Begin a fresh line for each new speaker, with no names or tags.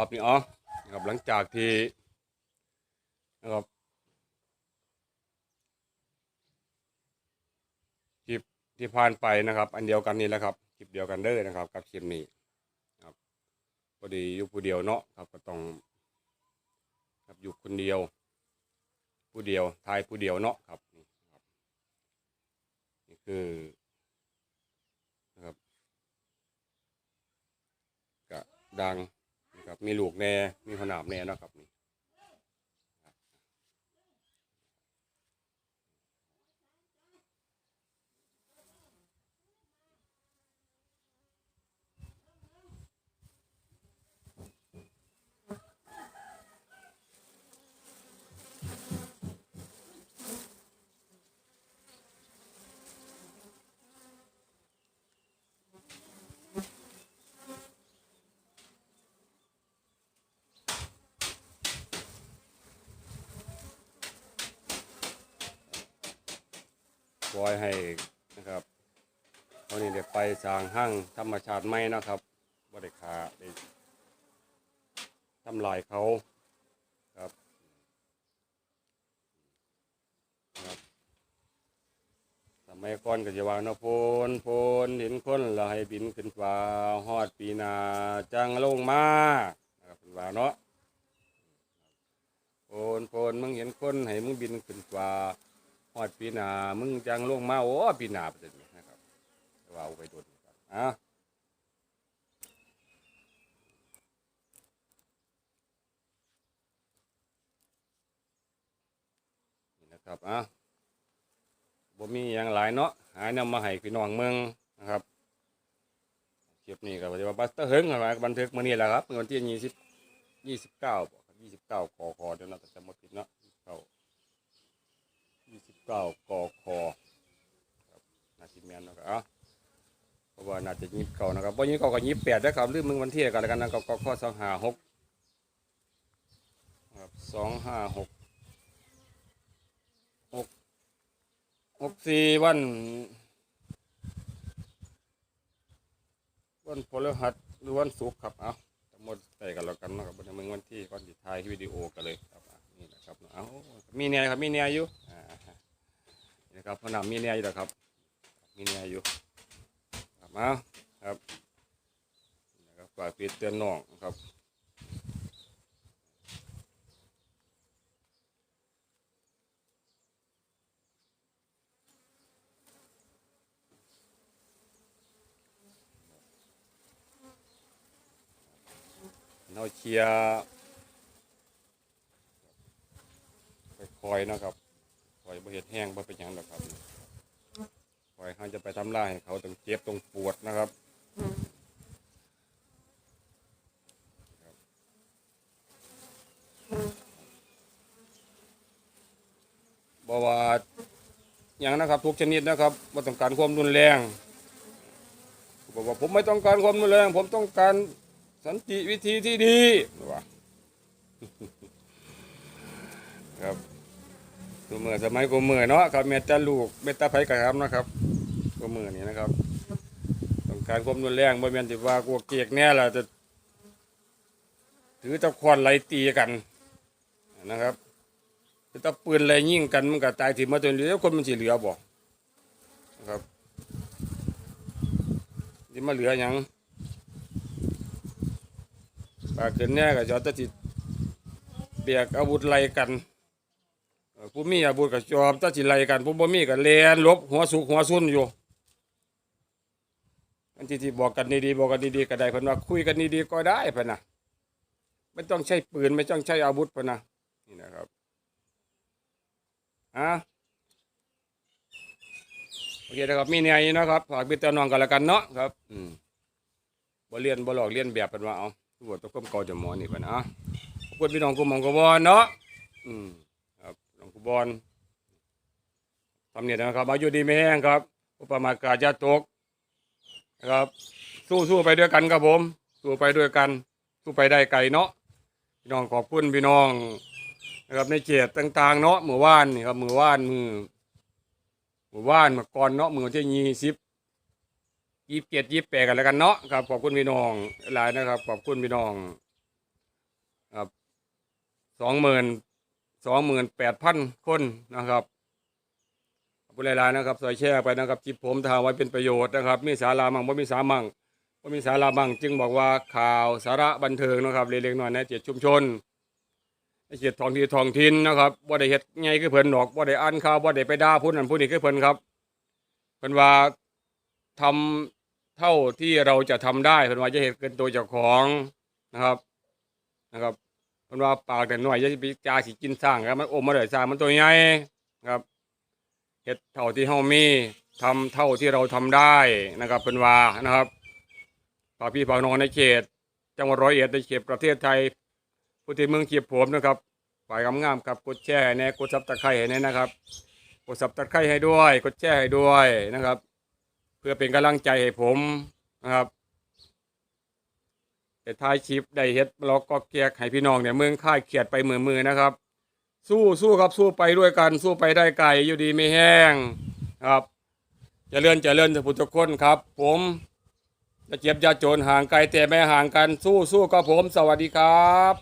อบนี่อ๋อนะครับหลังจากที่นะครับคลิปที่ผ่านไปนะครับ อันเดียวกันนี่แหละครับคลิปเดียวกันเด้อนะครับ กับคลิปนี้ครับพอดีอยู่ผู้เดียวเนาะครับก็ต้องครับอยู่คนเดียว ผู้เดียวทายผู้เดียวเนาะครับนี่ครับนี่คือนะครับกะดัง มีลูกแน่มีขนาบแน่เนาะครับนี่ครับป ล่อยให้นะครับเขานี่ได้ไปสร้างห้างธรรมชาติไหมนะครับบริขาได้ทำลายเขาครับครับสมัยก่อนก็จะวาเนาะโพนโพนเห็นคนและให้บินขึ้นฟ้าฮอดปีนาจังลงมานะครับเป็นว่าเนาะโพนโพนมึงเห็นคนให้มึงบินขึ้นฟ้า อดปีหนามึงจังลงมาโอ้ปีหนาประเด็นนี้นะครับว่าเอาไปโดนกันอะนี่นะครับอะบ่มีอย่างหลายเนาะหายนำมาให้พี่น้องเมืองนะครับคลิปนี้ก็ว่าจะว่าบัสเตอร์เฮงอะไรบันทึกมื้อนี้แหละครับวันที่ยี่สิบยี่สิบเก้ายี่สิบเก้าคอคอเดี๋ยวเราจะหมดผิดเนาะ เก้ายี่สิบเก้ากอคอครับนาทีแมนนะครับเอ้าเพราะว่าน่าจะยิบเก้านะครับเพราะยี่สิบเก้ากับยิบแปดนะครับลืมมึงวันที่กันแล้วกันนะครับกอคอสองห้าหกครับสองห้าหกหกหกสี่วัน วันพฤหัสหรือวันศุกร์ครับเอาทั้งหมดใส่กันแล้วกันนะครับวันนี้มึงวันที่ก่อนติดท้ายวิดีโอกันเลยครับนี่นะครับเอามีเนี่ยครับมีเนี่ยอยู่ ครับพนักมีเนี่ยอยู่ครับ มีเนี่ยอยู่ครับมาครับนะครับฝากปิดเตือนน้องครับเราเชียร์คอยนะครับ บ่เห็ดแห้งบ่เป็นหยังหรอกครับคอยเขาจะไปทำลายให้เขาต้องเจ็บต้องปวดนะครับบว่าอย่างนะครับทุกชนิดนะครับว่าต้องการความรุนแรงบอกว่าผมไม่ต้องการความรุนแรง ผมต้องการสันติวิธีที่ดีว่า ครับ กูเมื่อสมัยกูเมื่อเนาะครับเมตตาลูกเมตตาไผกระทำนะครับกูเมื่อนี่นะครับต้องการความรุนแรงบ่แม่นสิว่ากูเกียกแน่ล่ะจะถือตะควันไหลตีกันนะครับถือตะปืนไหลยิงกันมันก็ตายถิ่มาจนเหลือคนมันสิเหลือบ่นะครับที่มาเหลือหยังปากเกินแน่ก็จะเอาแตะติเบียกอาวุธไล่กัน ผู้มีอาวุธกับจอบตัดสิไลกันผู้บ่มีกับแลนลบหัวสุกหัวซุนอยู่อันที่ที่บอกกันดีๆบอกกันดีๆก็ได้เพิ่นว่าคุยกันดีๆก็ได้เพิ่นนะไม่ต้องใช้ปืนไม่ต้องใช้อาวุธเพิ่นนะนี่นะครับอะโอเคนะครับมีเนี่ยนะครับฝากพี่เต้าน้องกันแล้วกันเนาะครับอืมบ่เรียนบ่หลอกเรียนแบบเพิ่นว่าเอาตรวจตะก้มเกาจะหมอนี่พิ่นอะขอบคุณพี่น้องกุมองกบอนเนาะอืม บอลทำเนี่ยนะครับมาอยู่ดีไม่แห้งครับอุปมากาจะตกนะครับ สู้สู้ไปด้วยกันครับผม สู้ไปด้วยกัน สู้ไปได้ไกลเนาะพี่น้องขอบคุณพี่น้องนะครับในเขตต่าง ๆ เนาะเมื่อวานนี่ครับเมื่อวานมือเมื่อวานมื่อก่อนเนาะมือที่ยี่สิบยี่สิบเจ็ดยี่สิบแปดกันแล้วกันเนาะครับขอบคุณพี่น้องหลายนะครับ ขอบคุณพี่น้องครับสองหมื่น สองหมื่นแปดพันคนนะครับขอบคุณหลายๆนะครับซอยแชร์ไปนะครับจิบผมทางไว้เป็นประโยชน์นะครับ มีสาระมั่งบ่มีสามั่งบ่มีสาระมั่งจึงบอกว่าข่าวสาระบันเทิงนะครับเล็กๆน้อยๆในเจ็ดชุมชนในเจ็ดท้องที่ท้องถิ่นนะครับบ่ได้เฮ็ดไงคือเพิ่นดอกบ่ได้อ่านข่าวบ่ได้ไปด่าผู้นั้นผู้นี้คือเพิ่นครับเพิ่นว่าทำเท่าที่เราจะทำได้เพิ่นว่าจะเฮ็ดเกินตัวเจ้าของนะครับนะครับ มันว่าปากแต่หน่อยจะไปจาสิกินสร้างครับมันอมมาเลยสร้างมันตัวใหญ่ครับเฮ็ดเท่าที่เฮามีทำเท่าที่เราทำได้นะครับเป็นว่านะครับฝากพี่ฝากน้องในเขต จังหวัดร้อยเอ็ดในเขตประเทศไทยผู้ที่เมืองเขียบผมนะครับฝ่ายงามๆกับกดแชร์ให้แน่กดซับตะไคร้ให้แน่นะครับกดซับตะไคร้ให้ด้วย กดแชร์ให้ด้วยนะครับ เพื่อเป็นกำลังใจให้ผมนะครับ แต่ท้ายชิปได้เฮ็ดล็อกก็เกกให้พี่น้องเนี่ยเมืองค่ายเขียดไปมือมือนะครับ สู้สู้ครับสู้ไปด้วยกันสู้ไปได้ไกลอยู่ดีไม่แห้งครับเจะเลื่อนจะเลื่อนสุทุกคนครับ ผมจะเจ็บจะจนห่างไกลแต่ไม่ห่างกันสู้สู้กับผมสวัสดีครับ